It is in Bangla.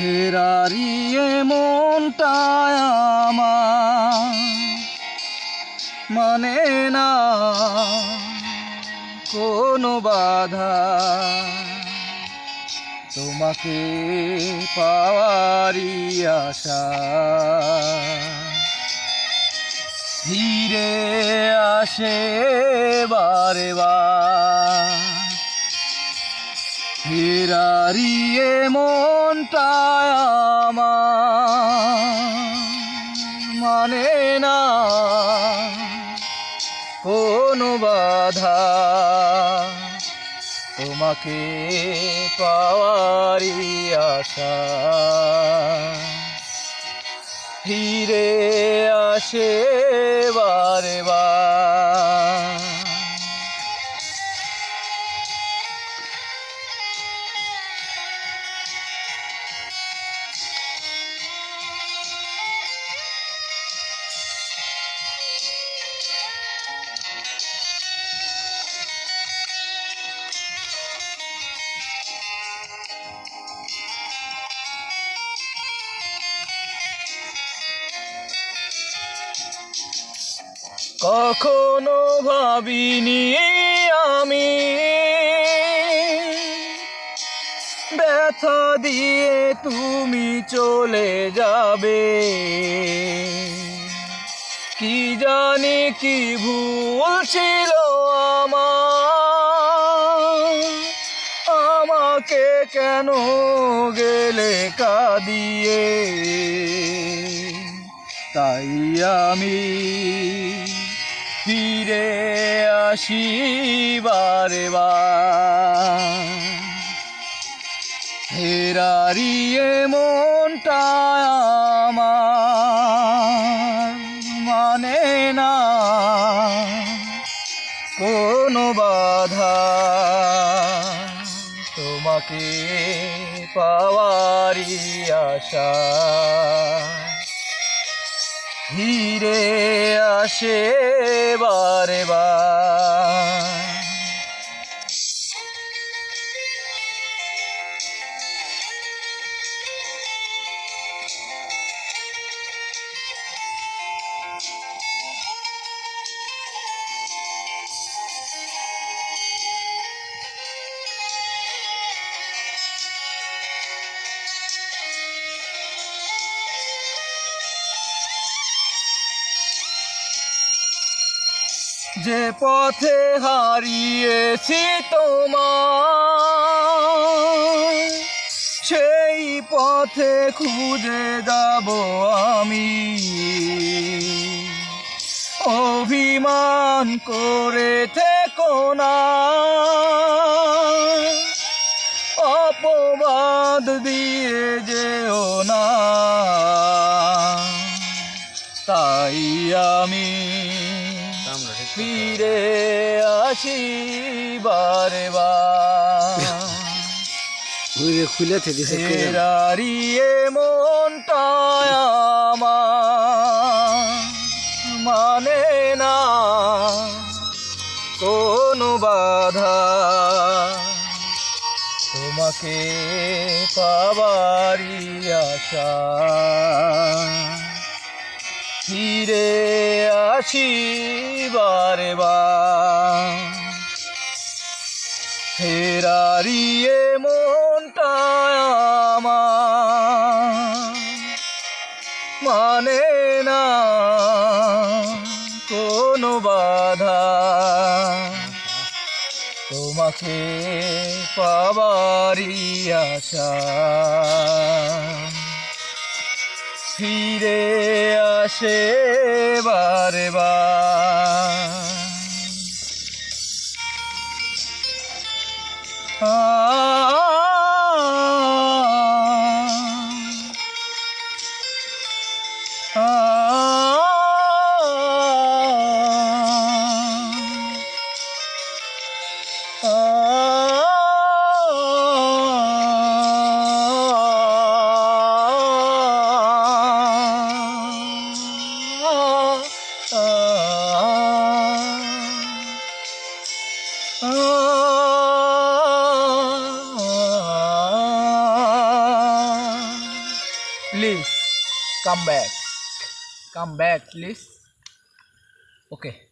ফেরারিয়ে মনটায় মানে না কোনো বাধা। তোমাকে পাওয়ারি আশা। ধীরে আসে বারে বার। ফেরারিয়ে আমার মানে না কোনো বাধা। তোমাকে পাওয়ারি আশা। ফিরে আসে বারে বার। কখনো ভাবিনি আমি। ব্যথা দিয়ে তুমি চলে যাবে। কি জানি কি ভুল ছিল আমার। আমাকে কেন গেলে কাঁদিয়ে? তাই আমি ফিরে আসি বারে হেরারিয়ে মনটা মানে না। কোনো বাধা তোমাকে পাওয়ারি আশা। ধীরে আসে বারে বার। যে পথে হারিয়েছি তোমার সেই পথে খুঁজে যাব আমি। অভিমান করে থেকো না। অপবাদ দিয়ে যেও না। তাই আমি ফিরে আসি বারবার খুলে থেকে ফেরারিয়ে মনটা আমার মানে না কোনো বাধা। তোমাকে পাবারি আশা। ফিরে আসি বারে বার। মনটা মানে না কোনো বাধা। তোমাকে পাবারি আশা। ফিরে আসে বারে বার please come back. Come back please. Okay.